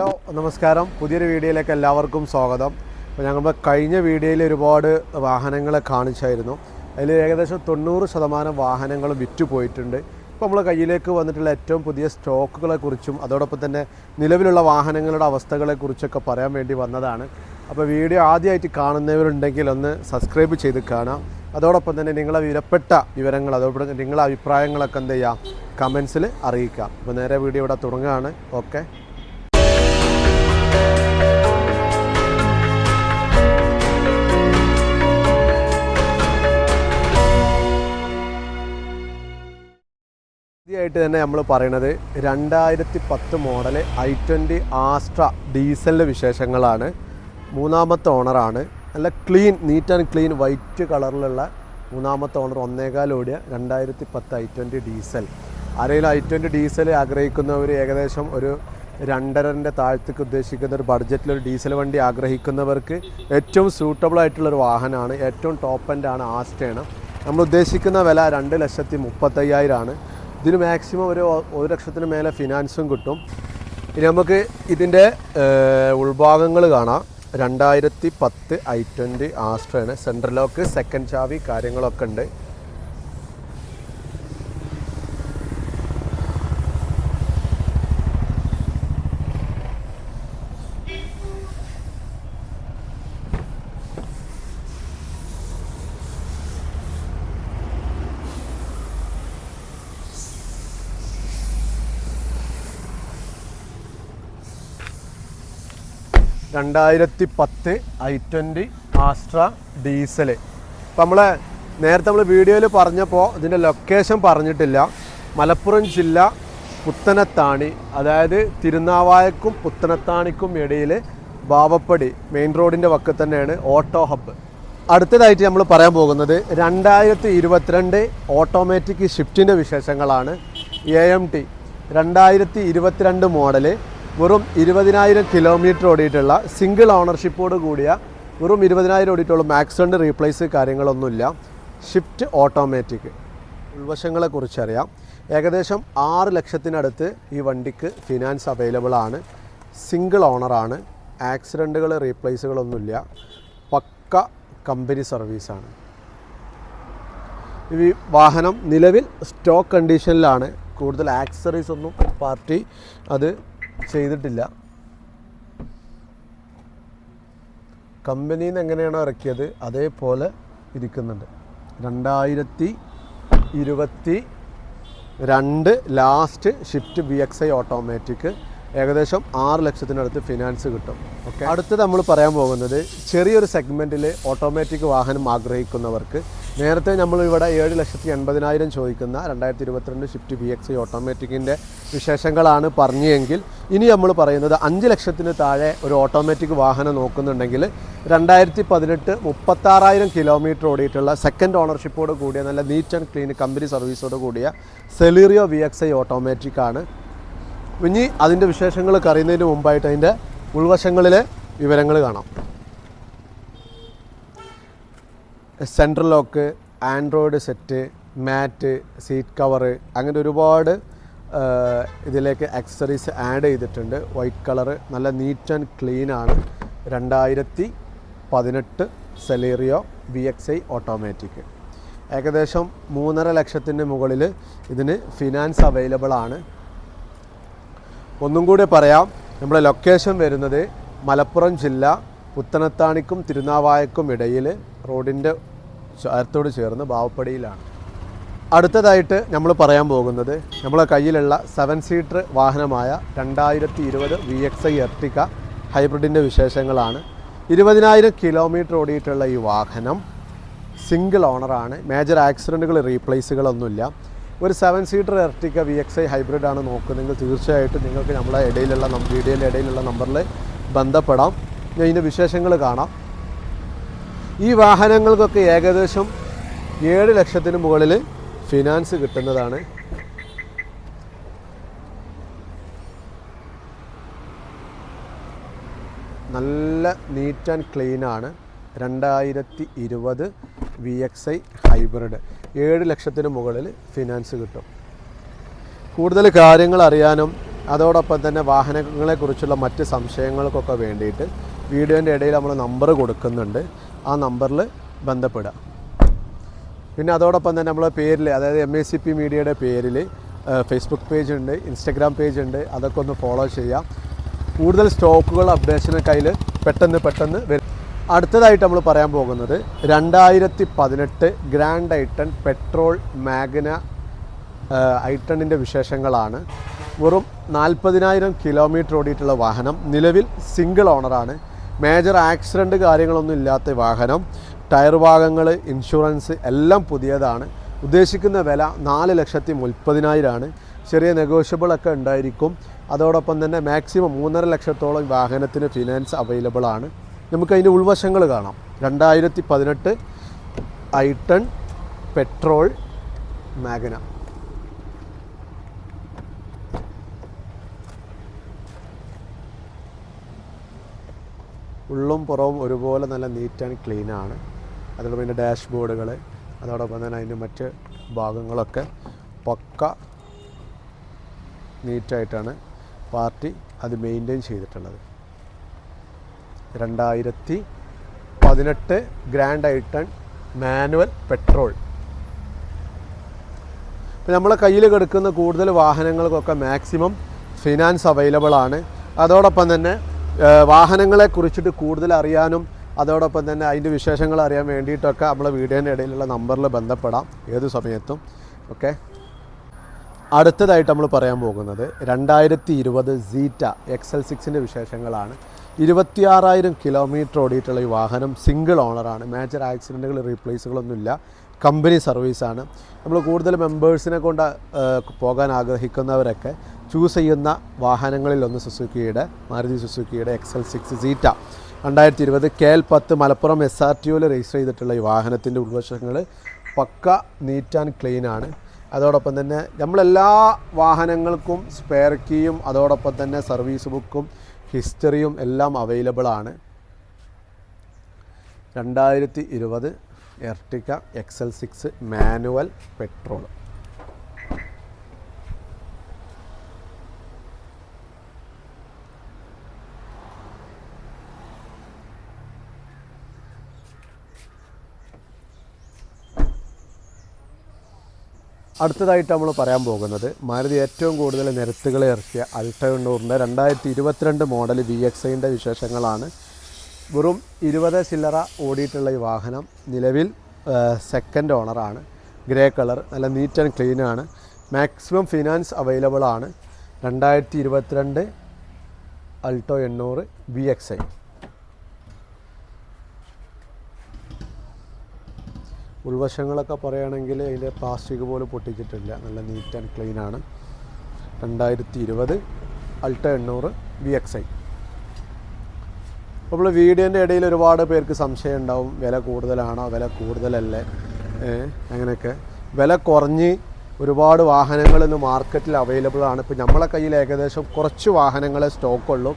Hello നമസ്കാരം. പുതിയൊരു വീഡിയോയിലേക്ക് എല്ലാവർക്കും സ്വാഗതം. അപ്പോൾ ഞങ്ങൾ കഴിഞ്ഞ വീഡിയോയിൽ ഒരുപാട് വാഹനങ്ങളെ കാണിച്ചായിരുന്നു. അതിൽ ഏകദേശം തൊണ്ണൂറ് ശതമാനം വാഹനങ്ങൾ വിറ്റു പോയിട്ടുണ്ട്. ഇപ്പോൾ നമ്മൾ കയ്യിലേക്ക് വന്നിട്ടുള്ള ഏറ്റവും പുതിയ സ്റ്റോക്കുകളെ കുറിച്ചും അതോടൊപ്പം തന്നെ നിലവിലുള്ള വാഹനങ്ങളുടെ അവസ്ഥകളെ കുറിച്ചൊക്കെ പറയാൻ വേണ്ടി വന്നതാണ്. അപ്പോൾ വീഡിയോ ആദ്യമായിട്ട് കാണുന്നവരുണ്ടെങ്കിൽ ഒന്ന് സബ്സ്ക്രൈബ് ചെയ്ത് കാണാം അതോടൊപ്പം തന്നെ നിങ്ങളെ വിലപ്പെട്ട വിവരങ്ങൾ അതോടൊപ്പം നിങ്ങളെ അഭിപ്രായങ്ങളൊക്കെ എന്ത് ചെയ്യാം കമൻസിൽ അറിയിക്കാം അപ്പോൾ നേരെ വീഡിയോ ഇവിടെ തുടങ്ങുകയാണ്. ഓക്കെ. ആദ്യമായിട്ട് തന്നെ നമ്മൾ പറയണത് രണ്ടായിരത്തി പത്ത് മോഡൽ ഐ ട്വന്റി ആസ്ട്ര ഡീസലിന്റെ വിശേഷങ്ങളാണ്. മൂന്നാമത്തെ ഓണറാണ്. നല്ല clean neat and clean white കളറിലുള്ള മൂന്നാമത്തെ ഓണർ ഒന്നേകാൽ ഓടിയ രണ്ടായിരത്തി പത്ത് ഐ ട്വന്റി ഡീസൽ. ആരെങ്കിലും ഐ ട്വന്റി ഡീസൽ ആഗ്രഹിക്കുന്നവർ ഏകദേശം ഒരു രണ്ടരന്റെ താഴത്തേക്ക് ഉദ്ദേശിക്കുന്ന ഒരു ബഡ്ജറ്റിലൊരു ഡീസൽ വണ്ടി ആഗ്രഹിക്കുന്നവർക്ക് ഏറ്റവും സൂട്ടബിൾ ആയിട്ടുള്ളൊരു വാഹനമാണ് ഏറ്റവും ടോപ്പ് എൻഡാണ് ആസ്റ്റേണം നമ്മൾ ഉദ്ദേശിക്കുന്ന വില രണ്ട് ലക്ഷത്തി മുപ്പത്തയ്യായിരമാണ് ഇതിന് മാക്സിമം ഒരു ഒരു ലക്ഷത്തിന് മേലെ ഫിനാൻസും കിട്ടും. ഇനി നമുക്ക് ഇതിന്റെ ഉൾഭാഗങ്ങൾ കാണാം. രണ്ടായിരത്തി പത്ത് ഐ ട്വന്റി ആസ്ട്രയാണ് സെൻട്രൽ ലോക്ക് സെക്കൻഡ് ചാവി കാര്യങ്ങളൊക്കെ ഉണ്ട്. രണ്ടായിരത്തി പത്ത് ഐ ട്വന്റി ആസ്ട്ര ഡീസൽ ഇപ്പം നമ്മൾ നേരത്തെ നമ്മൾ വീഡിയോയിൽ പറഞ്ഞപ്പോൾ ഇതിന്റെ ലൊക്കേഷൻ പറഞ്ഞിട്ടില്ല. മലപ്പുറം ജില്ല പുത്തനത്താണി അതായത് തിരുനാവായക്കും പുത്തനത്താണിക്കും ഇടയിൽ ബാവപ്പടി മെയിൻ റോഡിന്റെ വക്കത്ത് തന്നെയാണ് ഓട്ടോ ഹബ്ബ് അടുത്തതായിട്ട് നമ്മൾ പറയാൻ പോകുന്നത് രണ്ടായിരത്തി ഇരുപത്തിരണ്ട് ഓട്ടോമാറ്റിക് ഷിഫ്റ്റിന്റെ വിശേഷങ്ങളാണ് എ എം ടി രണ്ടായിരത്തി ഇരുപത്തിരണ്ട് മോഡൽ വെറും ഇരുപതിനായിരം കിലോമീറ്റർ ഓടിയിട്ടുള്ള സിംഗിൾ ഓണർഷിപ്പോട് കൂടിയ വെറും ഇരുപതിനായിരം ഓടിയിട്ടുള്ള മാക്സണ്ട് റീപ്ലേസ് കാര്യങ്ങളൊന്നുമില്ല. ഷിഫ്റ്റ് ഓട്ടോമാറ്റിക് ഉൾവശങ്ങളെ കുറിച്ചറിയാം ഏകദേശം ആറ് ലക്ഷത്തിനടുത്ത് ഈ വണ്ടിക്ക് ഫിനാൻസ് അവൈലബിൾ ആണ്. സിംഗിൾ ഓണറാണ് ആക്സിഡന്റുകൾ റീപ്ലേസുകളൊന്നുമില്ല പക്ക കമ്പനി സർവീസാണ് ഈ വാഹനം നിലവിൽ സ്റ്റോക്ക് കണ്ടീഷനിലാണ് കൂടുതൽ ആക്സറീസ് ഒന്നും പാർട്ടി അത് ചെയ്തിട്ടില്ല. കമ്പനിയിൽ നിന്ന് എങ്ങനെയാണോ ഇറക്കിയത് അതേപോലെ ഇരിക്കുന്നുണ്ട്. രണ്ടായിരത്തി ഇരുപത്തി രണ്ട് last shift B X I automatic ഏകദേശം ആറ് ലക്ഷത്തിനടുത്ത് ഫിനാൻസ് കിട്ടും. ഓക്കെ അടുത്ത് നമ്മൾ പറയാൻ പോകുന്നത് ചെറിയൊരു സെഗ്മെന്റിൽ ഓട്ടോമാറ്റിക് വാഹനം ആഗ്രഹിക്കുന്നവർക്ക് നേരത്തെ നമ്മൾ ഇവിടെ ഏഴ് ലക്ഷത്തി എൺപതിനായിരം ചോദിക്കുന്ന രണ്ടായിരത്തി ഇരുപത്തിരണ്ട് ഷിഫ്റ്റ് ബി എക്സ് ഓട്ടോമാറ്റിക്കിന്റെ വിശേഷങ്ങളാണ് പറഞ്ഞെങ്കിൽ ഇനി നമ്മൾ പറയുന്നത് അഞ്ച് ലക്ഷത്തിന് താഴെ ഒരു ഓട്ടോമാറ്റിക് വാഹനം നോക്കുന്നുണ്ടെങ്കിൽ രണ്ടായിരത്തി പതിനെട്ട് മുപ്പത്താറായിരം കിലോമീറ്റർ ഓടിയിട്ടുള്ള സെക്കൻഡ് ഓണർഷിപ്പോട് കൂടിയ നല്ല നീറ്റ് ആൻഡ് ക്ലീൻ കമ്പനി സർവീസോട് കൂടിയ Celerio V X I automatic ആണ്. ഇനി അതിന്റെ വിശേഷങ്ങൾ അറിയുന്നതിന് മുമ്പായിട്ട് അതിന്റെ ഉൾവശങ്ങളിലെ വിവരങ്ങൾ കാണാം. Central lock android set mat seat cover അങ്ങനെ ഒരുപാട് ഇതിലേക്ക് അക്സറീസ് ആഡ് ചെയ്തിട്ടുണ്ട്. വൈറ്റ് കളറ് നല്ല നീറ്റ് ആൻഡ് ക്ലീൻ ആണ്. രണ്ടായിരത്തി പതിനെട്ട് Celerio V X I automatic ഏകദേശം മൂന്നര ലക്ഷത്തിന്റെ മുകളിൽ ഇതിന് ഫിനാൻസ് അവൈലബിൾ ആണ്. ഒന്നും കൂടി പറയാം നമ്മുടെ ലൊക്കേഷൻ വരുന്നത് മലപ്പുറം ജില്ല പുത്തനത്താണിക്കും തിരുനാവായക്കും ഇടയിൽ. റോഡിന്റെ ചേർത്തോട് ചേർന്ന് ബാവപ്പടിയിലാണ്. അടുത്തതായിട്ട് നമ്മൾ പറയാൻ പോകുന്നത് നമ്മളെ കയ്യിലുള്ള സെവൻ സീറ്റർ വാഹനമായ രണ്ടായിരത്തി ഇരുപത് വി എക്സ് ഐ എർട്ടിക്ക ഹൈബ്രിഡിന്റെ വിശേഷങ്ങളാണ്. ഇരുപതിനായിരം കിലോമീറ്റർ ഓടിയിട്ടുള്ള ഈ വാഹനം സിംഗിൾ ഓണറാണ് മേജർ ആക്സിഡന്റുകൾ റീപ്ലേസുകളൊന്നുമില്ല ഒരു seven seater Ertiga V X I hybrid ആണ് നോക്കുന്നതെങ്കിൽ തീർച്ചയായിട്ടും നിങ്ങൾക്ക് നമ്മളെ ഇടയിലുള്ള വീഡിയോയിലെ ഇടയിലുള്ള നമ്പറിൽ ബന്ധപ്പെടാം. ഇതിന്റെ വിശേഷങ്ങൾ കാണാം. ഈ വാഹനങ്ങൾക്കൊക്കെ ഏകദേശം ഏഴ് ലക്ഷത്തിന് മുകളിൽ ഫിനാൻസ് കിട്ടുന്നതാണ്. നല്ല നീറ്റ് ആൻഡ് ക്ലീൻ ആണ്. രണ്ടായിരത്തി ഇരുപത് വി എക്സ് ഐ ഹൈബ്രിഡ് ഏഴ് ലക്ഷത്തിന് മുകളിൽ ഫിനാൻസ് കിട്ടും. കൂടുതൽ കാര്യങ്ങൾ അറിയാനും അതോടൊപ്പം തന്നെ വാഹനങ്ങളെക്കുറിച്ചുള്ള മറ്റ് സംശയങ്ങൾക്കൊക്കെ വേണ്ടിയിട്ട് വീഡിയോന്റെ ഇടയിൽ നമ്മൾ നമ്പർ കൊടുക്കുന്നുണ്ട്. ആ നമ്പറിൽ ബന്ധപ്പെടുക. പിന്നെ അതോടൊപ്പം തന്നെ നമ്മളെ പേരിൽ അതായത് എം എ സി പി മീഡിയയുടെ പേരിൽ ഫേസ്ബുക്ക് പേജ് ഉണ്ട് ഇൻസ്റ്റഗ്രാം പേജ് ഉണ്ട് അതൊക്കെ ഒന്ന് ഫോളോ ചെയ്യാം കൂടുതൽ സ്റ്റോക്കുകൾ അപ്ഡേഷനൊക്കെ അതിൽ പെട്ടെന്ന് പെട്ടെന്ന് വരും. അടുത്തതായിട്ട് നമ്മൾ പറയാൻ പോകുന്നത് രണ്ടായിരത്തി പതിനെട്ട് grand i ten petrol Magna ഐട്ടണിന്റെ വിശേഷങ്ങളാണ്. വെറും നാൽപ്പതിനായിരം കിലോമീറ്റർ ഓടിയിട്ടുള്ള വാഹനം. നിലവിൽ സിംഗിൾ ഓണറാണ് മേജർ ആക്സിഡന്റ് കാര്യങ്ങളൊന്നും ഇല്ലാത്ത വാഹനം. ടയർ ഭാഗങ്ങൾ ഇൻഷുറൻസ് എല്ലാം പുതിയതാണ്. ഉദ്ദേശിക്കുന്ന വില നാല് ലക്ഷത്തി മുപ്പതിനായിരമാണ് ചെറിയ നെഗോഷ്യബിളൊക്കെ ഉണ്ടായിരിക്കും. അതോടൊപ്പം തന്നെ മാക്സിമം മൂന്നര ലക്ഷത്തോളം വാഹനത്തിന് ഫിനാൻസ് അവൈലബിൾ ആണ്. നമുക്ക് അതിന്റെ ഉൾവശങ്ങൾ കാണാം. രണ്ടായിരത്തി പതിനെട്ട് ഐട്ടൺ പെട്രോൾ മാഗന ഉള്ളും പുറവും ഒരുപോലെ നല്ല നീറ്റ് ആൻഡ് ക്ലീൻ ആണ്. അതോടൊപ്പം അതിന്റെ ഡാഷ് ബോർഡുകൾ അതോടൊപ്പം തന്നെ അതിന്റെ മറ്റ് ഭാഗങ്ങളൊക്കെ പക്ക നീറ്റായിട്ടാണ് പാർട്ടി അത് മെയിന്റെയിൻ ചെയ്തിട്ടുള്ളത്. രണ്ടായിരത്തി പതിനെട്ട് ഗ്രാൻഡ് ഐട്ടൺ മാനുവൽ പെട്രോൾ ഇപ്പം നമ്മളെ കയ്യിൽ കിടക്കുന്ന കൂടുതൽ വാഹനങ്ങൾക്കൊക്കെ മാക്സിമം ഫിനാൻസ് അവൈലബിൾ ആണ്. അതോടൊപ്പം തന്നെ വാഹനങ്ങളെ കുറിച്ചിട്ട് കൂടുതൽ അറിയാനും അതോടൊപ്പം തന്നെ അതിന്റെ വിശേഷങ്ങൾ അറിയാൻ വേണ്ടിയിട്ടൊക്കെ നമ്മളെ വീഡിയോന്റെ ഇടയിലുള്ള നമ്പറിൽ ബന്ധപ്പെടാം. ഏത് സമയത്തും. ഓക്കെ? അടുത്തതായിട്ട് നമ്മൾ പറയാൻ പോകുന്നത് രണ്ടായിരത്തി ഇരുപത് സീറ്റ എക്സ് എൽ സിക്സിന്റെ വിശേഷങ്ങളാണ്. ഇരുപത്തിയാറായിരം കിലോമീറ്റർ ഓടിയിട്ടുള്ള ഈ വാഹനം സിംഗിൾ ഓണറാണ് മേജർ ആക്സിഡന്റുകൾ റീപ്ലേസുകളൊന്നുമില്ല കമ്പനി സർവീസാണ് നമ്മൾ കൂടുതൽ മെമ്പേഴ്സിനെ കൊണ്ട് പോകാൻ ആഗ്രഹിക്കുന്നവരൊക്കെ ചൂസ് ചെയ്യുന്ന വാഹനങ്ങളിലൊന്ന് സുസുക്കിയുടെ മാരുതി സുസുക്കിയുടെ എക്സൽ സിക്സ് സീറ്റ രണ്ടായിരത്തി ഇരുപത് കെ എൽ പത്ത് മലപ്പുറം എസ് ആർ ടി ഒയിൽ രജിസ്റ്റർ ചെയ്തിട്ടുള്ള ഈ വാഹനത്തിന്റെ ഉൾവശങ്ങൾ പക്ക നീറ്റ് ആൻഡ് ക്ലീൻ ആണ്. അതോടൊപ്പം തന്നെ നമ്മളെല്ലാ വാഹനങ്ങൾക്കും സ്പെയർ കീയും അതോടൊപ്പം തന്നെ സർവീസ് ബുക്കും ഹിസ്റ്ററിയും എല്ലാം അവൈലബിൾ ആണ്. രണ്ടായിരത്തി ഇരുപത് Ertiga X L six manual petrol അടുത്തതായിട്ട് നമ്മൾ പറയാൻ പോകുന്നത് മാരുതി ഏറ്റവും കൂടുതൽ നിരത്തുകളെ ഇറക്കിയ അൾട്ട എണ്ണൂറിന്റെ രണ്ടായിരത്തി ഇരുപത്തിരണ്ട് മോഡൽ വി എക്സ് ഐന്റെ വിശേഷങ്ങളാണ്. വെറും ഇരുപത് ചില്ലറ ഓടിയിട്ടുള്ള ഈ വാഹനം നിലവിൽ സെക്കൻഡ് ഓണറാണ് ഗ്രേ കളർ നല്ല നീറ്റ് ആൻഡ് ക്ലീൻ ആണ്. മാക്സിമം ഫിനാൻസ് അവൈലബിൾ ആണ്. രണ്ടായിരത്തി ഇരുപത്തിരണ്ട് അൾട്ടോ എണ്ണൂറ് വി എക്സ് ഐ ഉൾവശങ്ങളൊക്കെ പറയുകയാണെങ്കിൽ അതിന്റെ പ്ലാസ്റ്റിക് പോലും പൊട്ടിച്ചിട്ടില്ല. നല്ല നീറ്റ് ആൻഡ് ക്ലീൻ ആണ്. രണ്ടായിരത്തി ഇരുപത് അൾട്ട എണ്ണൂറ് വി എക്സ് ഐ അപ്പോൾ വീഡിയോന്റെ ഇടയിൽ ഒരുപാട് പേർക്ക് സംശയം ഉണ്ടാവും. വില കൂടുതലാണോ? വില കൂടുതലല്ലേ? അങ്ങനെയൊക്കെ. വില കുറഞ്ഞ് ഒരുപാട് വാഹനങ്ങൾ ഇന്ന് മാർക്കറ്റിൽ അവൈലബിൾ ആണ്. ഇപ്പോൾ നമ്മളെ കയ്യിൽ ഏകദേശം കുറച്ച് വാഹനങ്ങളെ സ്റ്റോക്കുള്ളൂ.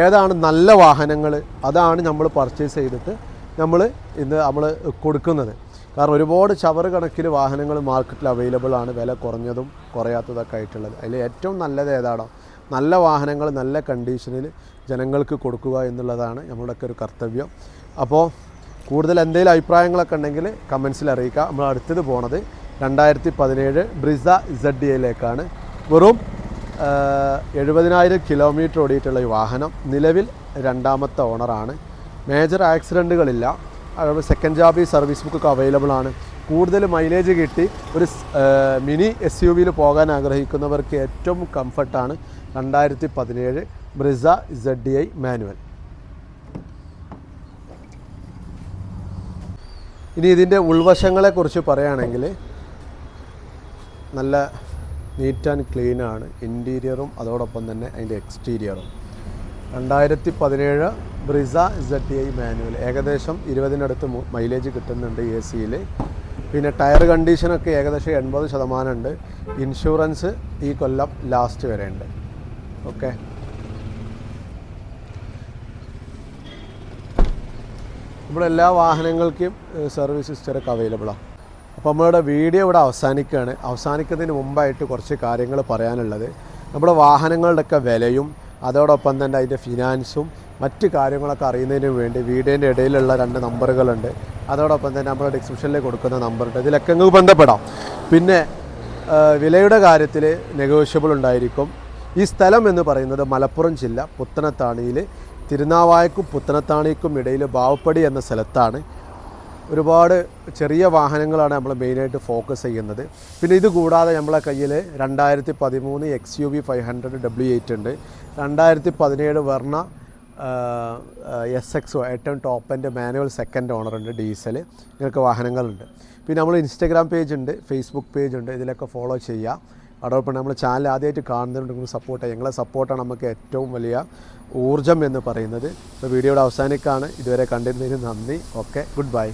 ഏതാണ് നല്ല വാഹനങ്ങൾ? അതാണ് നമ്മൾ പർച്ചേസ് ചെയ്തിട്ട് നമ്മൾ ഇന്ന് നമ്മൾ കൊടുക്കുന്നത്. കാരണം ഒരുപാട് ചവറ് കണക്കിൽ വാഹനങ്ങൾ മാർക്കറ്റിൽ അവൈലബിൾ ആണ്. വില കുറഞ്ഞതും കുറയാത്തതൊക്കെ ആയിട്ടുള്ളത്. അതിൽ ഏറ്റവും നല്ലത് ഏതാണോ? നല്ല വാഹനങ്ങൾ നല്ല കണ്ടീഷനിൽ ജനങ്ങൾക്ക് കൊടുക്കുക എന്നുള്ളതാണ് നമ്മുടെയൊക്കെ ഒരു കർത്തവ്യം. അപ്പോൾ കൂടുതൽ എന്തെങ്കിലും അഭിപ്രായങ്ങളൊക്കെ ഉണ്ടെങ്കിൽ കമൻസിൽ അറിയിക്കുക. നമ്മൾ അടുത്തത് പോണത് രണ്ടായിരത്തി പതിനേഴ് ബ്രിസ ഇസഡ് എയിലേക്കാണ് വെറും എഴുപതിനായിരം കിലോമീറ്റർ ഓടിയിട്ടുള്ള ഈ വാഹനം നിലവിൽ രണ്ടാമത്തെ ഓണറാണ് മേജർ ആക്സിഡന്റുകളില്ല സെക്കൻഡ് ജാബി സർവീസ് ബുക്കൊക്കെ അവൈലബിൾ ആണ്. കൂടുതൽ മൈലേജ് കിട്ടി. ഒരു മിനി എസ് യു വിയിൽ പോകാൻ ആഗ്രഹിക്കുന്നവർക്ക് ഏറ്റവും കംഫർട്ടാണ് രണ്ടായിരത്തി പതിനേഴ് Brezza Z D I manual ഇനി ഇതിന്റെ ഉൾവശങ്ങളെക്കുറിച്ച് പറയുകയാണെങ്കിൽ നല്ല നീറ്റ് ആൻഡ് ക്ലീനാണ് ഇന്റീരിയറും അതോടൊപ്പം തന്നെ അതിന്റെ എക്സ്റ്റീരിയറും രണ്ടായിരത്തി പതിനേഴ് Brezza Z T I manual. ഏകദേശം ഇരുപതിനടുത്ത് മൈലേജ് കിട്ടുന്നുണ്ട് എ സിയിൽ പിന്നെ ടയർ കണ്ടീഷനൊക്കെ ഏകദേശം എൺപത് ശതമാനം ഉണ്ട് ഇൻഷുറൻസ് ഈ കൊല്ലം ലാസ്റ്റ് വരെ ഉണ്ട് ഓക്കെ. ഇവിടെ എല്ലാ വാഹനങ്ങൾക്കും സർവീസ് ഹിസ്റ്ററൊക്കെ അവൈലബിളാണ് അപ്പോൾ നമ്മളുടെ വീഡിയോ ഇവിടെ അവസാനിക്കുകയാണ്. അവസാനിക്കുന്നതിന് മുമ്പായിട്ട് കുറച്ച് കാര്യങ്ങൾ പറയാനുള്ളത്. നമ്മുടെ വാഹനങ്ങളുടെയൊക്കെ വിലയും അതോടൊപ്പം തന്നെ അതിന്റെ ഫിനാൻസും മറ്റ് കാര്യങ്ങളൊക്കെ അറിയുന്നതിന് വേണ്ടി വീഡിയോന്റെ ഇടയിലുള്ള രണ്ട് നമ്പറുകളുണ്ട്. അതോടൊപ്പം തന്നെ നമ്മൾ ഡിസ്ക്രിപ്ഷനിൽ കൊടുക്കുന്ന നമ്പറുണ്ട്. ഇതിലൊക്കെ നിങ്ങൾക്ക് ബന്ധപ്പെടാം. പിന്നെ വിലയുടെ കാര്യത്തിൽ നെഗോഷ്യബിൾ ഉണ്ടായിരിക്കും. ഈ സ്ഥലം എന്ന് പറയുന്നത് മലപ്പുറം ജില്ല പുത്തനത്താണിയിൽ തിരുനാവായക്കും പുത്തനത്താണിക്കും ഇടയിൽ ബാവപ്പടി എന്ന സ്ഥലത്താണ് ഒരുപാട് ചെറിയ വാഹനങ്ങളാണ് നമ്മൾ മെയിനായിട്ട് ഫോക്കസ് ചെയ്യുന്നത്. പിന്നെ ഇത് കൂടാതെ നമ്മളെ കയ്യിൽ രണ്ടായിരത്തി പതിമൂന്ന് X U V five hundred W eight ഉണ്ട് രണ്ടായിരത്തി പതിനേഴ് വർണ എസ് എക്സ് ഏറ്റവും ടോപ്പ് എന്റെ മാനുവൽ സെക്കൻഡ് ഓണർ ഉണ്ട് ഡീസൽ ഇങ്ങനൊക്കെ വാഹനങ്ങളുണ്ട്. പിന്നെ നമ്മൾ ഇൻസ്റ്റാഗ്രാം പേജ് ഉണ്ട് ഫേസ്ബുക്ക് പേജ് ഉണ്ട്. ഇതിലൊക്കെ ഫോളോ ചെയ്യുക അതോടൊപ്പം നമ്മൾ ചാനൽ ആദ്യമായിട്ട് കാണുന്നതുകൊണ്ട് സപ്പോർട്ട് ചെയ്യുക ഞങ്ങളെ സപ്പോർട്ടാണ് നമുക്ക് ഏറ്റവും വലിയ ഊർജം എന്ന് പറയുന്നത്. അപ്പോൾ വീഡിയോയുടെ അവസാനിക്കാണ്. ഇതുവരെ കണ്ടിരുന്നതിന് നന്ദി. Okay good bye